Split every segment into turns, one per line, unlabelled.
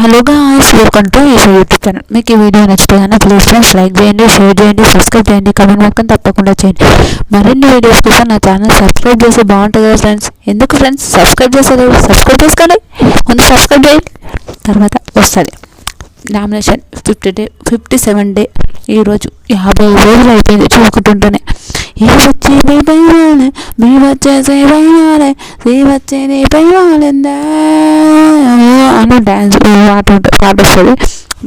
Hello guys welcome to ఈ YouTube channel మీకు ఈ వీడియో నచ్చితే కానీ ప్లీజ్ ఫ్రెండ్స్ లైక్ చేయండి షేర్ చేయండి సబ్స్క్రైబ్ చేయండి కమెంట్ మొత్తం తప్పకుండా చేయండి. మరిన్ని వీడియోస్ కోసం నా ఛానల్ సబ్స్క్రైబ్ చేస్తే బాగుంటుంది కదా ఫ్రెండ్స్ ఎందుకు ఫ్రెండ్స్ సబ్స్క్రైబ్ చేస్తారు సబ్స్క్రైబ్ చేసుకోండి. ముందు సబ్స్క్రైబ్ చేయండి. తర్వాత వస్తుంది. Nomination fifty day fifty seven day ఈరోజు యాభై రోజులు అయిపోయింది చూసుకుంటుంటేనే. ఏ వచ్చి మీ వచ్చేసే పైవాలే నీ వచ్చే నీ అని డ్యాన్స్ పాట ఉంటుంది పాట వస్తుంది.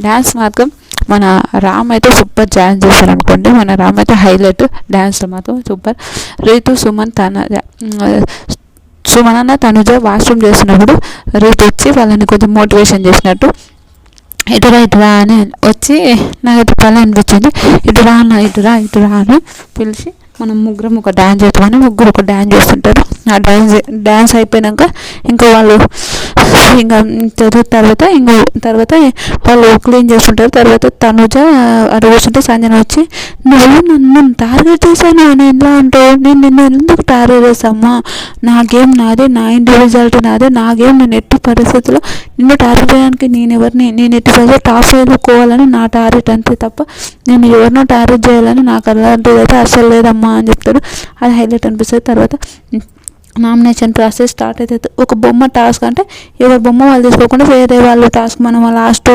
డ్యాన్స్ మాత్రం మన రామ్ అయితే సూపర్ డ్యాన్స్ చేశారు అనుకోండి మన రామ్ అయితే హైలైట్ డ్యాన్స్లో మాత్రం సూపర్. రీతు సుమన్ తన సుమన్ తనుజ వాష్రూమ్ చేసినప్పుడు రీతు వచ్చి వాళ్ళని కొంచెం మోటివేషన్ చేసినట్టు. ఇటురా ఇటురా అని వచ్చి నాకు పని అనిపించింది. ఇటురా అన్న ఇటురా ఇటురా అని పిలిచి మనం ముగ్గురం ఒక డ్యాన్స్ చేస్తామని ముగ్గురు ఒక డ్యాన్స్ చేస్తుంటారు. ఆ డ్యాన్స్ డ్యాన్స్ అయిపోయాక ఇంకా వాళ్ళు ఇంకా చదువు తర్వాత ఇంకా తర్వాత వాళ్ళు క్లీన్ చేస్తుంటారు. తర్వాత తనుజ అటు కూర్చుంటే సంజన వచ్చి నువ్వు నన్ను టార్గెట్ చేశాను అని ఎలా అంటావు? నేను నిన్ను ఎందుకు టార్గెట్ చేస్తామా నా గేమ్ నాదే నా ఇండివిజువాలిటీ నాదే నా గేమ్ నేను ఎట్టి పరిస్థితుల్లో నిన్ను టార్గెట్ చేయడానికి నేను ఎవరిని నేను ఎట్టి పరిస్థితుల్లో టాప్ వెళ్ళుకోవాలని నా టార్గెట్ అంతే తప్ప నేను ఎవరినో టార్గెట్ చేయాలని నాకు అలాంటిది అయితే అస్సలు లేదమ్మా. అని చెప్తాడు. అది హైలైట్ అనిపిస్తుంది. తర్వాత నామినేషన్ ప్రాసెస్ స్టార్ట్ అవుతుంది ఒక బొమ్మ టాస్క్ అంటే ఎవరి బొమ్మ వాళ్ళు తీసుకోకుండా వేరే వాళ్ళు టాస్క్ మనం లాస్ట్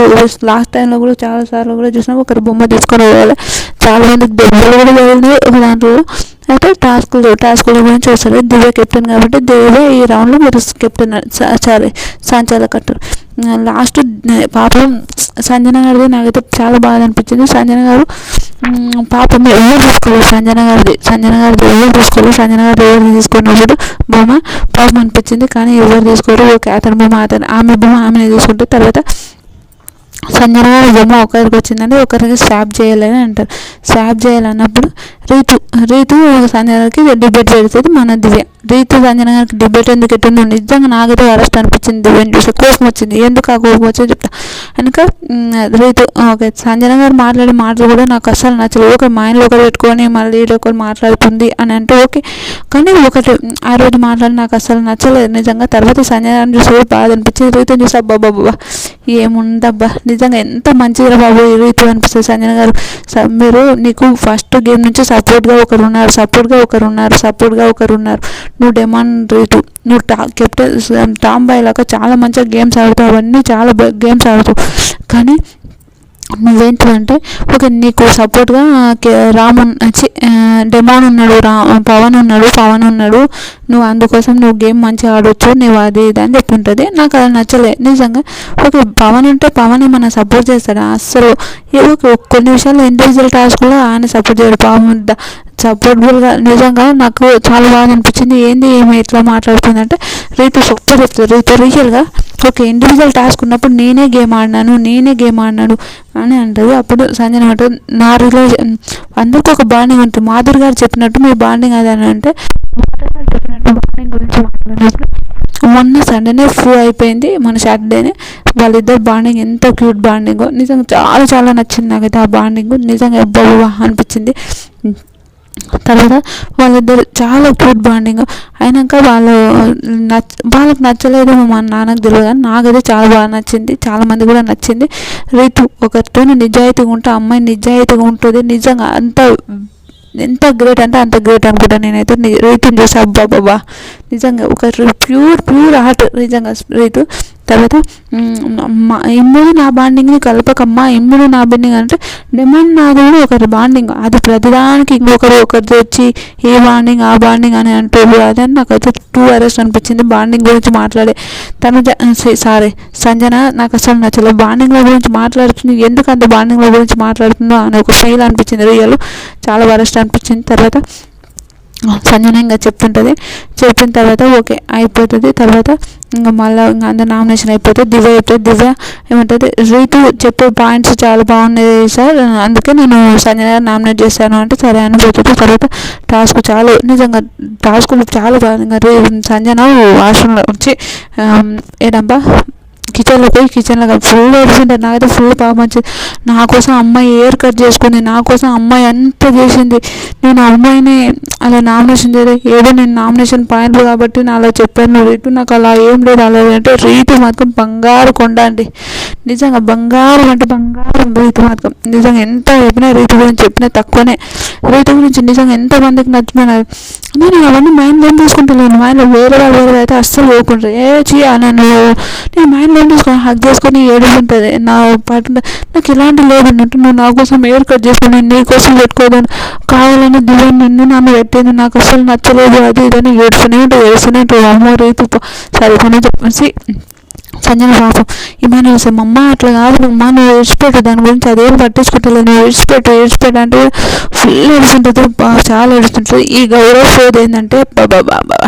లాస్ట్ టైంలో కూడా చాలా సార్లు కూడా చూసినాం ఒకరి బొమ్మ తీసుకొని పోవాలి చాలా మందికి దెబ్బలు కూడా వెళ్ళినాయి ఒక దాంట్లో అయితే టాస్కులు టాస్కుల గురించి వస్తారు. దివ్య కెప్టెన్ కాబట్టి దివ్య ఈ రౌండ్లో మీరు కెప్టెన్ సారీ సంచాలకట్టు లాస్ట్ పాపం సంజన గారిది నాకైతే చాలా బాధ అనిపించింది. సంజన గారు పాపం ఎవరు తీసుకోలేదు సంజన గారిది. సంజన గారిది ఎవరు తీసుకోలేదు సంజన గారు ఎవరు తీసుకున్నప్పుడు బొమ్మ పాపం అనిపించింది. కానీ ఎవరు తీసుకోరు ఓకే అతని బొమ్మ అతను ఆమె బొమ్మ ఆమెనే తీసుకుంటే తర్వాత సంజన గారి ఒకరికి వచ్చిందని ఒకరికి స్వాప్ చేయాలని అంటారు. స్వాప్ చేయాలన్నప్పుడు రీతు రీతు సంజనకి డిబేట్ పెడుతుంది మన దివ్య. రీతు రంజన గారికి డిబేట్ ఎందుకు ఎట్టిందో నిజంగా నాకైతే అరెస్ట్ అనిపించింది. దివ్యని చూసి కోపం వచ్చింది. ఎందుకు ఆ కోపం వచ్చింది చెప్తా. కనుక రీతు ఓకే సంజన గారు మాట్లాడే మాటలు కూడా నాకు అసలు నచ్చలేదు. ఒక మైండ్లో ఒకరు పెట్టుకొని మళ్ళీ ఒకరు మాట్లాడుతుంది అని అంటే ఓకే. కానీ ఒకటి ఆ రోజు మాట్లాడి నాకు అసలు నచ్చలేదు. నిజంగా తర్వాత సంజన గారిని చూసి బాధ అనిపించింది. రీతిని చూసి అబ్బా బాబా ఏముందబ్బా. నిజంగా ఎంత మంచిగా బాబు ఈ రీతి అనిపిస్తుంది సంజన గారు. మీరు నీకు ఫస్ట్ గేమ్ నుంచి సపోర్ట్గా ఒకరు ఉన్నారు. సపోర్ట్గా ఒకరు ఉన్నారు. సపోర్ట్గా ఒకరు ఉన్నారు. నువ్వు డిమాండ్ రేటు నువ్వు టా కెప్టెన్ టామ్ బాయ్ లాగా చాలా మంచిగా గేమ్స్ ఆడుతావు. అవన్నీ చాలా గేమ్స్ ఆడుతావు. కానీ నువ్వేంటంటే ఒక నీకు సపోర్ట్గా రామన్ డెమాన్ ఉన్నాడు రా పవన్ ఉన్నాడు పవన్ ఉన్నాడు. నువ్వు అందుకోసం నువ్వు గేమ్ మంచిగా ఆడొచ్చు నువ్వు అది ఇది అని చెప్తుంటుంది. నాకు అది నచ్చలే. నిజంగా ఓకే పవన్ ఉంటే పవన్ ఏమన్నా సపోర్ట్ చేస్తాడా? అస్సలు ఓకే కొన్ని విషయాల్లో ఇండివిజువల్ టాస్క్లో ఆయన సపోర్ట్ చేయడు. పవన్ సపోర్టబుల్గా నిజంగా నాకు చాలా బాగా అనిపించింది. ఏంది ఏమి ఎట్లా మాట్లాడుతుందంటే రీతు సూపర్ చెప్తుంది. రీతు రియల్గా ఒక ఇండివిజువల్ టాస్క్ ఉన్నప్పుడు నేనే గేమ్ ఆడినాను నేనే గేమ్ ఆడినాను అని అంటుంది. అప్పుడు సంజన అంటుంది నా రిలేషన్ అందరికీ ఒక బాండింగ్ ఉంటుంది. మాధురి గారు చెప్పినట్టు మీ బాండింగ్ అది అని అంటే చెప్పినట్టు బాండింగ్ గురించి మాట్లాడినప్పుడు మొన్న సండేనే ఫ్రీ అయిపోయింది. మన సాటర్డేనే వాళ్ళిద్దరు బాండింగ్ ఎంత క్యూట్ బాండింగ్ నిజంగా చాలా చాలా నచ్చింది నాకైతే ఆ బాండింగ్ నిజంగా బాబా అనిపించింది. తర్వాత వాళ్ళిద్దరు చాలా క్యూట్ బాండింగ్ అయినాక వాళ్ళు నచ్చ వాళ్ళకి నచ్చలేదు మా నాన్నకు తెలియదు కానీ నాకైతే చాలా బాగా నచ్చింది. చాలామంది కూడా నచ్చింది. రీతు ఒకరితో నిజాయితీగా ఉంటే అమ్మాయి నిజాయితీగా ఉంటుంది. నిజంగా అంత ఎంత గ్రేట్ అంటే అంత గ్రేట్ అనుకుంటా నేనైతే. రీతుని చూసి అబ్బా బాబా నిజంగా ఒక ప్యూర్ ప్యూర్ ఆర్ట్ నిజంగా రైతు. తర్వాత ఇమ్ముడు నా బాండింగ్ని కలపకమ్మా ఇమ్ముడు నా బాండింగ్ అంటే డిమాండ్ నాది ఒకరి బాండింగ్ అది ప్రతిదానికి ఇంకొకరు ఒకరితో వచ్చి ఏ బాండింగ్ ఆ బాండింగ్ అని అంటారు. అదే నాకైతే టూ అరెస్ట్ అనిపించింది బాండింగ్ గురించి మాట్లాడే. తను సారీ సంజన నాకు అసలు నచ్చలేదు. బాండింగ్ల గురించి మాట్లాడుతుంది. ఎందుకు అంత బాండింగ్ల గురించి మాట్లాడుతుందో అని ఒక ఫీల్ అనిపించింది. రియల్ చాలా వరస్ట్ అనిపించింది. తర్వాత సంజనంగా ఇంకా చెప్తుంటుంది. చెప్పిన తర్వాత ఓకే అయిపోతుంది. తర్వాత ఇంకా మళ్ళీ ఇంకా అందరు నామినేషన్ అయిపోతుంది దివ్య చెప్తుంది. దివ్య ఏమంటుంది రీతు చెప్పే పాయింట్స్ చాలా బాగున్నాయి సార్. అందుకే నేను సంజన నామినేట్ చేశాను అంటే సరే అని పోతుంది. తర్వాత టాస్క్ చాలా. నిజంగా టాస్క్ చాలా బాగా సంజన వాష్రూమ్లో వచ్చి ఏడబ్బా కిచెన్లో పోయి కిచెన్లో ఫుల్ ఏడిసింటారు నాకైతే ఫుల్ బాగా నా కోసం అమ్మాయి ఎయిర్ కట్ చేసుకుంది. నా కోసం అమ్మాయి అంత చేసింది. నేను అమ్మాయిని అలా నామినేషన్ చేయలేదు. ఏదో నేను నామినేషన్ పాయింట్లు కాబట్టి నేను అలా చెప్పాను రీటు నాకు అలా ఏం లేదు. అలా అంటే రీటు మాత్రం బంగారు కొండ అండి. నిజంగా బంగారం అంటే బంగారం రీతి మాత్రం. నిజంగా ఎంత చెప్పినా రీతి గురించి చెప్పినా తక్కువనే. రీతి గురించి నిజంగా ఎంతమందికి నచ్చుతున్నారు నేను అవన్నీ మైండ్ ఏం తీసుకుంటలేను మైండ్లో వేరే వాళ్ళు వేరే అయితే అస్సలు పోకుండా ఏ చేయ నన్ను నేను మైండ్ ఏం తీసుకొని హక్ చేసుకొని ఏడుకుంటుంది నా పాట నాకు ఇలాంటి లేదు అన్నట్టు నువ్వు నా కోసం ఎయిర్ కట్ చేసుకుని నీ కోసం పెట్టుకోదని కావాలని దివ్యం నిన్ను నన్ను పెట్టింది నాకు అసలు నచ్చలేదు. అది ఇదని ఏడుస్తూనే ఉంటుంది ఏడుస్తూనే ఉంటుంది అమ్మో రేపు సరే చెప్పేసి సంజన పాపం. ఏమైనా వస్తే అమ్మ అట్లా కాదు అమ్మ నువ్వు ఏడ్చిపెట్టు దాని గురించి అదేం పట్టించుకుంటలేదు. నువ్వు ఏడ్చిపెట్టు ఏడ్చిపెట్టు అంటే ఫుల్ ఏడుస్తుంటుంది చాలా ఏడుస్తుంటుంది. ఈ గౌరవ షోది ఏంటంటే బాబా బాబా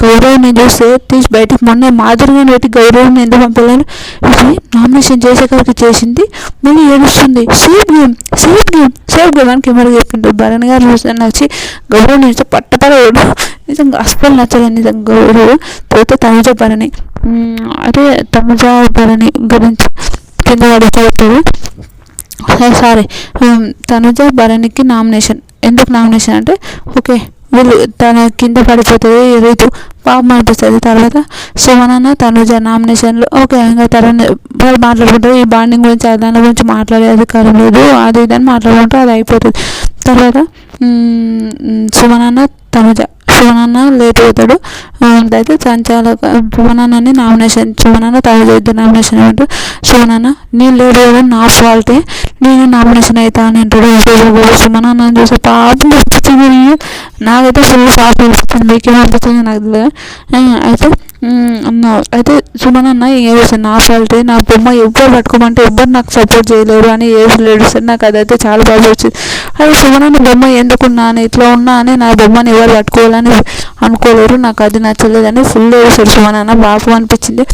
గౌరవ్ నేను చూస్తే తీసి బయటకు మొన్న మాధురిగా పెట్టి గౌరవం ఎందుకు పంపలేను? ఇది నామినేషన్ చేసేకరికి చేసింది మళ్ళీ ఏడుస్తుంది. Safe game safe game safe game అని కెమెరా చెప్పిండు. భరణ్ గారు చూస్తే నచ్చి గౌరవ్ చూస్తే పట్టపడవాడు. నిజంగా అస్సలు నచ్చలేదు నిజంగా గౌరవ్. పోతే తనతో భరణి. అదే తనుజ భరణి గురించి కింద పడిపోతాడు సారీ. తనుజ భరణికి నామినేషన్. ఎందుకు నామినేషన్ అంటే ఓకే వీళ్ళు తన కింద పడిపోతుంది రీతు పాపం అనిపిస్తుంది. తర్వాత సుమనన్న తనుజ నామినేషన్లో ఓకే ఇంకా తర్వాత వాళ్ళు మాట్లాడుకుంటారు. ఈ బాండింగ్ గురించి దాని గురించి మాట్లాడే అధికారం లేదు. అది ఇది అని మాట్లాడుకుంటారు అది అయిపోతుంది. తర్వాత సుమనన్న తనుజ శివనన్న లేట్ అవుతాడు. అయితే సంచాలక శివనన్నని నామినేషన్ శివనన్న తయారు ఇద్దరు నామినేషన్ అంటూ శివనన్న నేను లేట్ అవ్వడం నా ఫాల్టే. నేను నామినేషన్ అవుతా అని అంటాడు. అని చూసే పాపం నాకైతే ఫుల్ పాపం అనిపిస్తుంది. మీకేమనిపిస్తుంది నాకు తెలియదు. అయితే అన్న. అయితే సుమన్ అన్న ఏడుస్తాను నా ఫాల్టే నా బొమ్మ ఎవ్వరు పట్టుకోమంటే ఎవ్వరు నాకు సపోర్ట్ చేయలేరు అని ఏడు సార్ నాకు అదైతే చాలా బాగా వచ్చింది. అదే సుమన్ అన్న బొమ్మ ఎందుకున్నా అని ఇట్లా ఉన్నా అని నా బొమ్మని ఎవరు పట్టుకోవాలని అనుకోలేరు. నాకు అది నచ్చలేదని ఫుల్ ఏడుస్తారు సుమన్ అన్న బాపు అనిపించింది.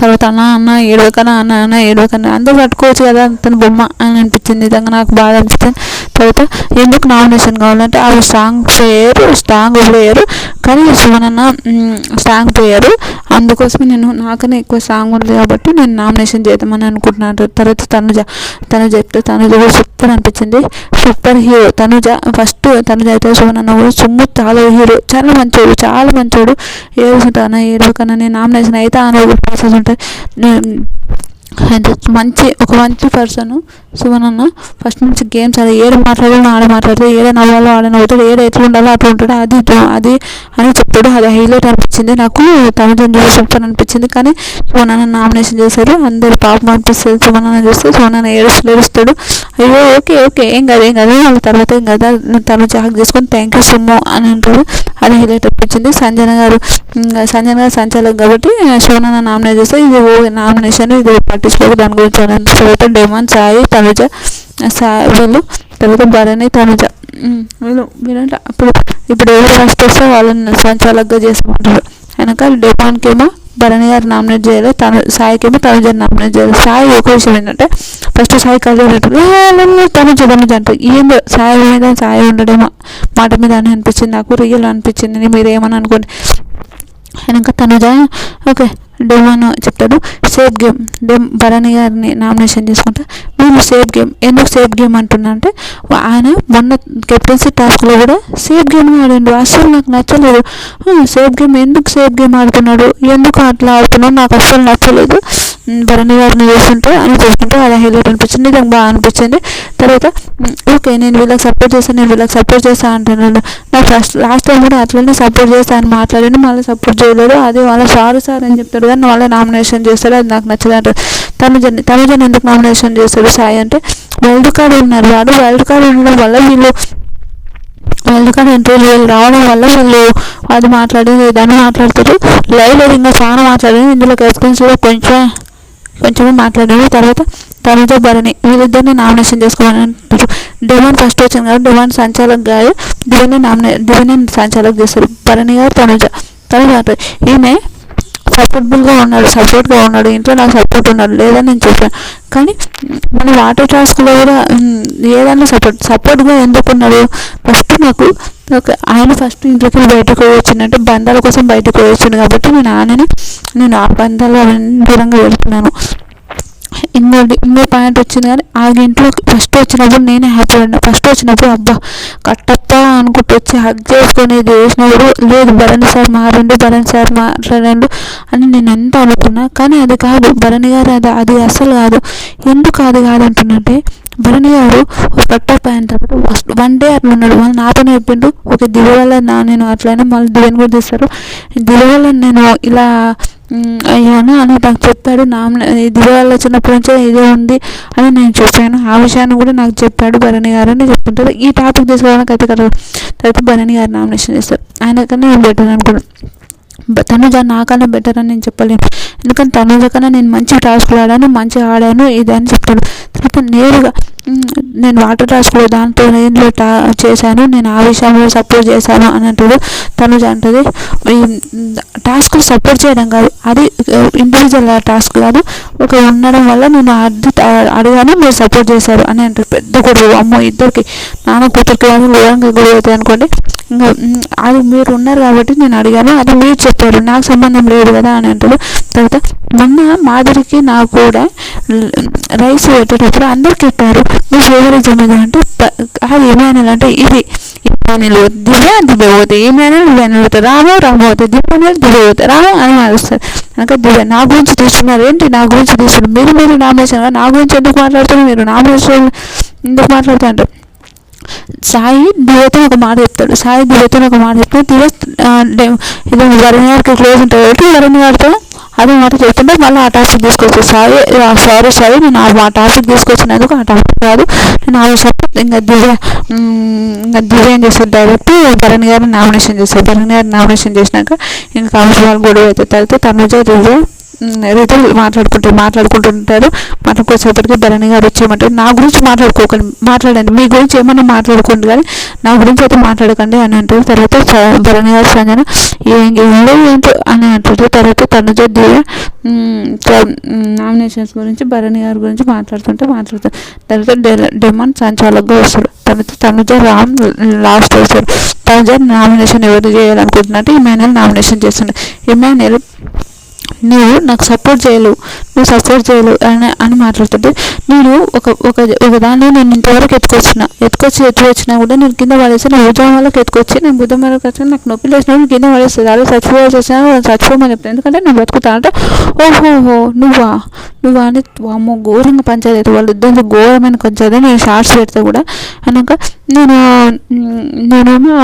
తర్వాత అన్న అన్న ఏడవకనా? అన్న అన్న ఏడవకన్నా అందరూ పట్టుకోవచ్చు కదా తన బొమ్మ అని అనిపించింది. నిజంగా నాకు బాధ అనిపించింది. తర్వాత ఎందుకు నామినేషన్ కావాలంటే ఆ స్ట్రాంగ్ ప్లేయర్ స్ట్రాంగ్ ప్లేయర్ కానీ శివనన్న స్ట్రాంగ్ ప్లేయర్ అందుకోసమే నేను నాకనే ఎక్కువ స్ట్రాంగ్ ఉంది కాబట్టి నేను నామినేషన్ చేద్దామని అనుకుంటున్నాను. తర్వాత తనుజ తనుజ చెప్తే తనుజ కూడా సూపర్ అనిపించింది. Super hero Tanuja first Tanuja అయితే శివనన్న కూడా సుమ్ము చాలా హీరో చాలా మంచోడు చాలా మంచోడు. ఏడుకుంటాను ఏడుకన్నా నేను నామినేషన్ అయితే అని ఒక ప్రాసెస్ ఉంటుంది అండ్ మంచి ఒక మంచి పర్సన్ సుమనన్న ఫస్ట్ నుంచి గేమ్స్ అది ఏడు మాట్లాడాలో ఆడ మాట్లాడితే ఏడ నవ్వాలో ఆడ నవ్వుతాడు ఏడ ఎట్లా ఉండాలో అట్లా ఉంటాడు. అది అది అని చెప్తాడు. అది హైలైట్ అనిపించింది. నాకు తమిళ చూసి సూపర్ అనిపించింది. కానీ సుమనన్న నామినేషన్ చేశారు. అందరు పాపం అనిపిస్తుంది. సుమనన్న చూస్తే సుమనన్న ఏడుస్తూ ఏడుస్తాడు. అయ్యో ఓకే ఓకే ఏం కాదు ఏం కాదు. వాళ్ళ తర్వాత ఏం కదా. తను జాగ్ చేసుకొని థ్యాంక్ యూ సుమ్ము అని అంటాడు. అది హైలైట్ అనిపించింది. సంజన గారు ఇంకా సంజన గారు సంచాలక్ కాబట్టి శివనన్న నామినేట్ చేస్తే ఇది ఓ నామినేషన్ ఇది పట్టించుకోక దాని గురించి అనంత తర్వాత డెమాన్ సాయి తనుజ సా వీళ్ళు తర్వాత భరణి తనుజ. వీళ్ళు వీళ్ళంటే. ఇప్పుడు ఇప్పుడు ఎవరు ఫస్ట్ వస్తే వాళ్ళని సంచాలకుగా చేసుకుంటారు వెనక డెమాన్కేమో భరణి గారు నామినేట్ చేయాలి తను సాయికేమో తనుజ నామినేట్ చేయాలి. సాయి ఒక విషయం ఏంటంటే ఫస్ట్ సాయి కలిసి తనుజ తనుజ అంటారు ఏందో సాయి మీద సాయి ఉండడేమో మాట మీద అని అనిపించింది నాకు రియల్ అనిపించింది మీరు ఏమని అనుకోండి. వెనక తనుజ ఓకే డెమోను చెప్తాడు. Safe game. డెమ్ భరణి గారిని నామినేషన్ చేసుకుంటే. వీళ్ళు సేఫ్ గేమ్. ఎందుకు సేఫ్ గేమ్ అంటున్నా అంటే ఆయన మొన్న కెప్టెన్సీ టాస్క్లో కూడా సేఫ్ గేమ్ ఆడండు. అస్సలు నాకు నచ్చలేదు. సేఫ్ గేమ్ ఎందుకు సేఫ్ గేమ్ ఆడుతున్నాడు? ఎందుకు అట్లా ఆడుతున్నాడు? నాకు అస్సలు నచ్చలేదు. భరణి గారిని చూస్తుంటే అని చూస్తుంటే అది హైలైట్ అనిపించింది నాకు బాగా అనిపించింది. తర్వాత ఓకే నేను వీళ్ళకి సపోర్ట్ చేస్తాను నేను వీళ్ళకి సపోర్ట్ చేస్తాను అంటున్నాను నా ఫస్ట్ లాస్ట్ టైం కూడా అట్లనే సపోర్ట్ చేస్తాను మాట్లాడండి మళ్ళీ సపోర్ట్ చేయలేదు. అది వాళ్ళ సారు సార్ అని చెప్తాడు కానీ వాళ్ళే నామినేషన్ చేస్తాడు అది నాకు నచ్చదు అంటారు తమిజన్ తనుజని ఎందుకు నామినేషన్ చేస్తాడు సాయి అంటే వైల్డ్ కార్డ్ ఉన్నారు వాడు. వైల్డ్ కార్డ్ ఉండడం వల్ల వీళ్ళు వైల్డ్ కార్డ్ ఎంట్రీలు వీళ్ళు రావడం వల్ల వీళ్ళు అది మాట్లాడేది దాన్ని మాట్లాడతారు. లైవ్లో ఇంకా చాలా మాట్లాడేది ఇందులో కెప్టెన్స్ కూడా కొంచెం కొంచెము మాట్లాడారు తర్వాత తనుజ భరణి వీళ్ళిద్దరిని నామినేషన్ చేసుకోమని అంటారు డివన్ ఫస్ట్ వచ్చింది కాబట్టి డివన్ సంచాలక్ గారు డివన్ని నామినే డివన్ని సంచాలక్ చేస్తారు. భరణి గారు తనుజ. తనుజ అంటారు ఈమె సపోర్టబుల్గా ఉన్నాడు సపోర్ట్గా ఉన్నాడు ఇంట్లో నాకు సపోర్ట్ ఉన్నాడు లేదని నేను చెప్పాను. కానీ మన వాటర్ టాస్క్లో కూడా ఏదైనా సపోర్ట్ సపోర్ట్గా ఎందుకు ఉన్నాడు? ఫస్ట్ నాకు ఒక ఆయన ఫస్ట్ ఇంట్లోకి బయటకు వచ్చిందంటే బంధాల కోసం బయటకు వచ్చింది కాబట్టి నేను ఆయనని నేను ఆ బంధాలు దూరంగా వెళ్తున్నాను. ఇంత ఇంకో పాయింట్ వచ్చింది కానీ ఆ ఇంట్లో ఫస్ట్ వచ్చినప్పుడు నేనే హ్యాపీ ఉన్నా ఫస్ట్ వచ్చినప్పుడు అబ్బా కట్టప్ప అనుకుంటూ వచ్చి హగ్ చేసుకొని ఇది చేసినప్పుడు లేదు భరణి సార్ మారండి భరణి సార్ మాట్లాడండు అని నేను ఎంత అనుకున్నా. కానీ అది కాదు భరణి గారు అది అది అసలు కాదు. ఎందుకు అది కాదంటున్నంటే భరణి గారు ఒక కట్టప్ప అయిన తర్వాత ఫస్ట్ వన్ డే అట్లా ఉన్నాడు. మళ్ళీ నాతోనే చెప్పిండు ఒక దిగువల నా నేను అట్లనే మళ్ళీ దివ్యని కూడా తీస్తారు. దిగువల నేను ఇలా అయ్యాను అని నాకు చెప్పాడు నా దివాలో చిన్నప్పటి నుంచే ఇదే ఉంది అని నేను చెప్పాను. ఆ విషయాన్ని కూడా నాకు చెప్పాడు భరణి గారు అని చెప్తుంటారు. ఈ టాపిక్ తీసుకోవడానికి అయితే కదా తర్వాత భరణి గారు నామినేషన్ చేస్తారు. ఆయన కన్నా నేను బెటర్ అనుకున్నాను తనుజ నాకన్నా బెటర్ అని నేను చెప్పలేను. ఎందుకంటే తనుజ కన్నా నేను మంచి టాస్క్లు ఆడాను మంచిగా ఆడాను ఇది అని చెప్తాడు. తర్వాత నేరుగా నేను వాటర్ టాస్క్లో దాంతో నేను టా చేశాను. నేను ఆ విషయంలో సపోర్ట్ చేశాను అని అంటాడు తనుజ అంటది టాస్క్ సపోర్ట్ చేయడం కాదు. అది ఇండివిజువల్ టాస్క్ కాదు. ఒక ఉండడం వల్ల నేను అది అడిగాను మీరు సపోర్ట్ చేశారు అని అంటారు పెద్ద గొడవ అమ్మో ఇద్దరికి నాన్న కూతురికి కానీ ఘోరంగా గొడవ అవుతాయి అనుకోండి. ఇంకా అది మీరు ఉన్నారు కాబట్టి నేను అడిగాను. అది మీరు చెప్పారు. నాకు సంబంధం లేదు కదా అని అంటాడు తర్వాత మొన్న మాదిరికి నాకు కూడా రైస్ పెట్టేటప్పుడు అందరికి పెట్టారు మీ అంటే అది ఏమైనా అంటే ఇది ఇమానులు దివ్య దివ్య పోతాయి ఏమైనా ఇమానులు పోతాయి రాము రాము పోతాయి దివ్య దివ్య రాము అని మారుస్తారు కనుక దివ్య నా గురించి తీసుకున్నారు ఏంటి నా గురించి తీసుకున్నారు మీరు మీరు నామినేషన్ నా గురించి ఎందుకు మాట్లాడుతున్నారు? మీరు నామేశ్వరం ఎందుకు మాట్లాడుతుంటారు సాయి దివ్యతో ఒక మాట చెప్తాడు. సాయి దివ్యతో ఒక మాట చెప్తాడు దివ్య ఇది వరుణ్ గారికి క్లోజ్ ఉంటుంది. కాబట్టి వరుణ్ గారితో? అదే మాట చెప్తుంటే మళ్ళీ ఆ టాపిక్ తీసుకొచ్చి సారీ సారీ సారీ నేను ఆ టాపిక్ తీసుకొచ్చినందుకు ఆ టాపిక్ కాదు. నేను ఆ సబ్జెక్ట్ ఇంకా దివ్య ఇంకా డిజైన్ ఏం డైరెక్ట్ భరణ్ గారిని నామినేషన్ చేశారు భరణ్ గారిని నామినేషన్ చేసినాక ఇంకా కావాల్సిన వాళ్ళు గొడవ అయితే తర్వాత తనుజ దివ్య రీతులు మాట్లాడుకుంటారు మాట్లాడుకుంటుంటారు మాట్లాడుకోసేపటికి భరణి గారు వచ్చేయమంటారు నా గురించి మాట్లాడుకోకండి. మాట్లాడండి. మీ గురించి ఏమన్నా మాట్లాడుకోండి కానీ నా గురించి అయితే మాట్లాడకండి అని అంటారు తర్వాత ధరణి గారు సంజన ఏం ఏంటో అని అంటారు తర్వాత తనుజ దివ్య నామినేషన్స్ గురించి భరణి గారి గురించి మాట్లాడుతుంటే మాట్లాడుతారు తర్వాత డె- డెమాన్ సంచాలకుగా వస్తాడు. తర్వాత తనుజ రామ్ లాస్ట్ వస్తాడు. తనుజ నామినేషన్ ఎవరు చేయాలనుకుంటున్నట్టు ఇమాన్యుల్ నామినేషన్ చేస్తుండే. ఇమాన్యుల్ నువ్వు నాకు సపోర్ట్ చేయలేవు నువ్వు సపోర్ట్ చేయలేవు అని అని మాట్లాడుతుంటే నేను ఒక ఒక ఒక దాన్ని నేను ఇంతవరకు ఎత్తుకొచ్చిన ఎత్తుకొచ్చి ఎత్తుకొచ్చినా కూడా నేను కింద పడేసి నా భుజం వాళ్ళకి ఎత్తుకొచ్చి నేను భుజం వాళ్ళకి వచ్చి నాకు నొప్పి లేచినప్పుడు కింద పడేస్తుంది అదే చచ్చిపోవాల్సి వచ్చినా చచ్చిపోమని చెప్తాను ఎందుకంటే నేను బతుకుతా అంటే ఓహోహో నువ్వా నువ్వు అని అమ్మో ఘోరంగా పంచాయతీ వాళ్ళు ఇద్దరు ఘోరమైన పంచాయతీ నేను షార్ట్స్ పెడితే కూడా అన్నాక నేను నేనేమో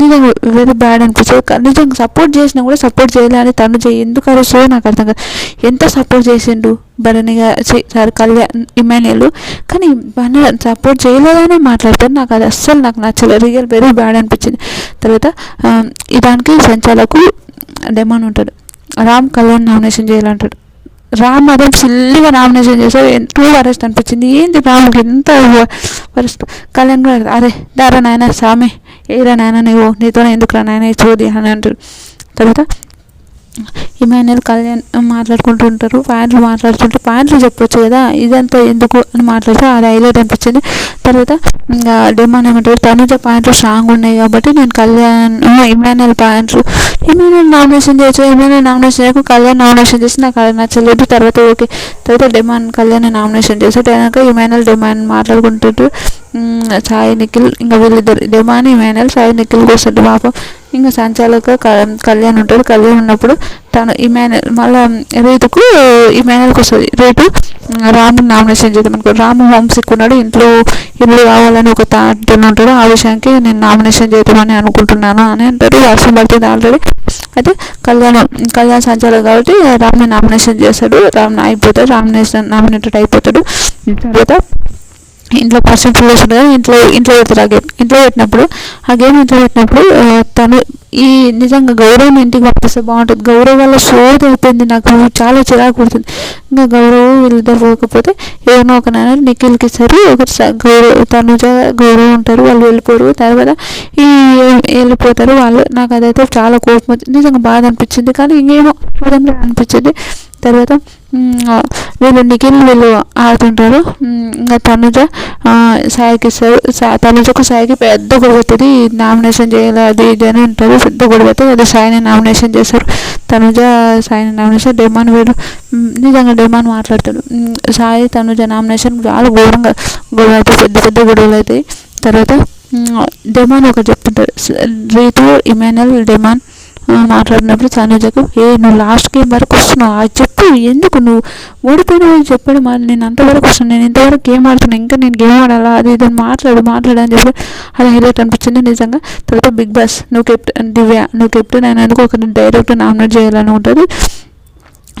నిజంగా వెరీ బ్యాడ్ అనిపించదు నిజంగా సపోర్ట్ చేసినా కూడా సపోర్ట్ చేయలే అని తను చేయి ఎందుకు అరుస్తుందో నాకు అర్థం కాదు. ఎంత సపోర్ట్ చేసిండు? భరణిగా సార్ కళ్యాణ్ ఇమాన్యుల్ కానీ మన సపోర్ట్ చేయలేదనే మాట్లాడతారు. నాకు అది అస్సలు నాకు నచ్చలేదు రియల్ వెరీ బ్యాడ్ అనిపించింది. తర్వాత దానికి సంచాలకు డెమాన్ ఉంటాడు. రామ్ కళ్యాణ్ నామినేషన్ చేయాలంటాడు. రామ్ మాత్రం సిల్లిగా నామినేషన్ చేశారు టూ వరస్ట్ అనిపించింది. ఏంది రాముకి ఎంత వరస్ట్? కళ్యాణ్ కూడా అరే దారా నాయన స్వామి ఏరా నాయన నువ్వు నీతో ఎందుకు రా నాయన ఈ చోది అని అంటారు. తర్వాత ఇమాన్యుల్ కళ్యాణ్ మాట్లాడుకుంటుంటారు. పాయింట్లు మాట్లాడుతుంటే పాయింట్లు చెప్పొచ్చు కదా. ఇదంతా ఎందుకు అని మాట్లాడితే అది హైలైట్ అనిపించింది. తర్వాత ఇంకా డెమాన్ ఏమంటారు తనుజ పాయింట్లు స్ట్రాంగ్ ఉన్నాయి కాబట్టి నేను కళ్యాణ్ ఇమాన్యుల్ పాయింట్లు ఇమాన్యుల్ నామినేషన్ చేయొచ్చు. ఇమాన్యుల్ నామినేషన్ చేయకు కళ్యాణ్ నామినేషన్ చేసి నాకు అది నచ్చలేదు. తర్వాత ఓకే. తర్వాత డెమాన్ కళ్యాణ్ నామినేషన్ చేశాడు కనుక ఇమాన్యుల్ డిమాండ్ మాట్లాడుకుంటుంటారు. సాయి నిఖిల్ ఇంకా వీళ్ళిద్దరు డెమాన్ ఇమాన్యుల్ సాయి నిఖిల్ వస్తుంది పాపం ఇంకా సంచాలక కళ్యాణ్ ఉంటాడు. కళ్యాణ్ ఉన్నప్పుడు తను ఈ ఇమాన్యుల్ మళ్ళీ ఈ ఇమాన్యుల్కి వస్తుంది రేపు రాము నామినేషన్ చేద్దాం అనుకో రాము హోమ్ సిక్ ఉన్నాడు. ఇంట్లో ఇల్లు కావాలని ఒక తాటను ఉంటాడు. ఆ విషయానికి నేను నామినేషన్ చేద్దామని అనుకుంటున్నాను అని అంటారు వర్షం పడుతుంది ఆల్రెడీ. అయితే కళ్యాణ్ కళ్యాణ్ సంచాలక కాబట్టి రామ్ని నామినేషన్ చేస్తాడు. రామ్ అయిపోతాడు. నామినేషన్ నామినేటెడ్ అయిపోతాడు. తర్వాత ఇంట్లో పర్సన్ ఫుల్ వస్తుంది కదా ఇంట్లో ఇంట్లో పెడతారు ఆ గేమ్ ఇంట్లో పెట్టినప్పుడు ఆ గేమ్ ఇంట్లో పెట్టినప్పుడు తను ఈ నిజంగా గౌరవం ఇంటికి పంపిస్తే బాగుంటుంది? గౌరవ వల్ల సోది అయిపోయింది నాకు. చాలా చిరాకు పడుతుంది. ఇంకా గౌరవ్ వీళ్ళిద్దరు పోకపోతే ఏమో ఒక నాన్న నిఖిల్కి ఇస్తారు ఒకటి గౌరవ తనుజ గౌరవం ఉంటారు. వాళ్ళు వెళ్ళిపోరు. తర్వాత ఈ వెళ్ళిపోతారు. వాళ్ళు నాకు అదైతే చాలా కోపం వచ్చింది నిజంగా బాధ అనిపించింది. కానీ ఇంకేమో విధంగా అనిపించింది. తర్వాత వీళ్ళు నిఖిల్ వీళ్ళు ఆడుతుంటారు. ఇంకా తనుజ సాయికి ఇస్తారు తనుజకు సాయికి పెద్ద గొడవతుంది నామినేషన్ చేయాలి అది ఇది అని ఉంటుంది పెద్ద గొడవ అయితే అది సాయిని నామినేషన్ చేశారు. తనుజ సాయిని నామినేషన్ డెమాన్ వీడు నిజంగా డెమాన్ మాట్లాడతాడు. సాయి తనుజ నామినేషన్ చాలా ఘోరంగా గొడవ అయితే పెద్ద పెద్ద గొడవలు అవుతాయి తర్వాత డెమాన్ ఒకటి చెప్తుంటారు స- రీతు ఇమానుయల్ డెమాన్. మాట్లాడినప్పుడు తనుజకు ఏ నువ్వు లాస్ట్ గేమ్ వరకు వస్తున్నావు. అది చెప్పు. ఎందుకు నువ్వు ఓడిపోయినావు చెప్పాడు మరి నేను అంతవరకు వస్తున్నాను. నేను ఇంతవరకు గేమ్ ఆడుతున్నాను ఇంకా నేను గేమ్ ఆడాలా? అది ఇది మాట్లాడు మాట్లాడు అని చెప్పి అది హైలైట్ అనిపించింది నిజంగా. తర్వాత బిగ్ బాస్. నువ్వు కెప్టెన్ దివ్య. నువ్వు కెప్టెన్ అయినందుకు ఒక డైరెక్టర్ నామినేట్ చేయాలని ఉంటుంది.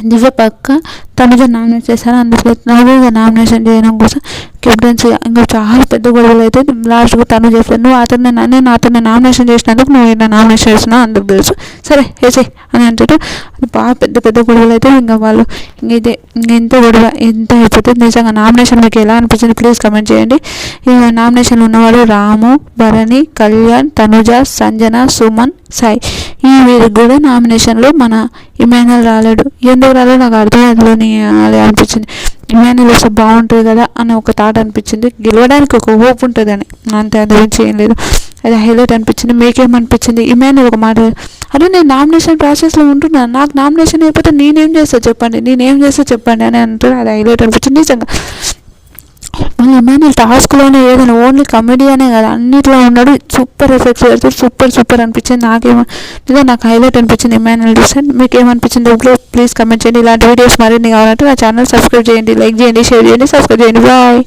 దివ్య పక్క తనుజ నామినేట్ చేశారు అందులో తనుజ నామినేషన్ చేయడం కోసం కెప్టెన్సీ ఇంకా చాలా పెద్ద గొడవలు అయితే లాస్ట్కు తను చెప్పాను నువ్వు అతన్ని నా- నేను అతన్ని నామినేషన్ చేసినందుకు నువ్వు ఇలా నామినేషన్ చేసినావు అందరికి తెలుసు. సరే వేసే అని అంటారు బాగా పెద్ద పెద్ద గొడవలు అయితే ఇంకా వాళ్ళు ఇంక ఇదే ఇంక ఎంత గొడవ ఎంత అయిపోతే నిజంగా నామినేషన్ మీకు ఎలా అనిపించింది ప్లీజ్ కమెంట్ చేయండి. ఇక నామినేషన్లో ఉన్నవాడు రాము భరణి కళ్యాణ్ తనుజ సంజన సుమన్ సాయి. ఈ వీరికి కూడా నామినేషన్లో మన ఇమానుయల్ రాలేడు. ఎందుకు రాలేడు నాకు అర్థం అందులోని అది అనిపించింది. ఇమానుయల్ వస్తే బాగుంటుంది కదా అని ఒక థాట్ అనిపించింది. గెలవడానికి ఒక హోప్ ఉంటుంది అని అంతే అంత గురించి ఏం లేదు అది హైలైట్ అనిపించింది. మీకేమనిపించింది ఇమాన్యుల్ ఒక మాట అదే నేను నామినేషన్ ప్రాసెస్లో ఉంటున్నాను నాకు నామినేషన్ అయిపోతే నేనేం చేస్తా చెప్పండి? నేనేం చేస్తా చెప్పండి? అని అంటారు. అది హైలైట్ అనిపించింది. నిజంగా. మళ్ళీ ఇమానుయల్ టాస్క్లోనే ఏదైనా ఓన్లీ కమెడీనే కదా అన్నిట్లో ఉన్నాడు సూపర్ ఎఫెక్ట్స్ పెడుతూ సూపర్ సూపర్ అనిపించింది. నాకేమో నిజంగా నాకు హైలైట్ అనిపించింది ఇమానుయల్ డిసెంట్ మీకు ఏమనిపించింది ప్లీజ్ కమెంట్ చేయండి. ఇలాంటి వీడియోస్ మరిన్ని కావాలంటే నా ఛానల్ సబ్స్క్రైబ్ చేయండి లైక్ చేయండి షేర్ చేయండి సబ్స్క్రైబ్ చేయండి. బాయ్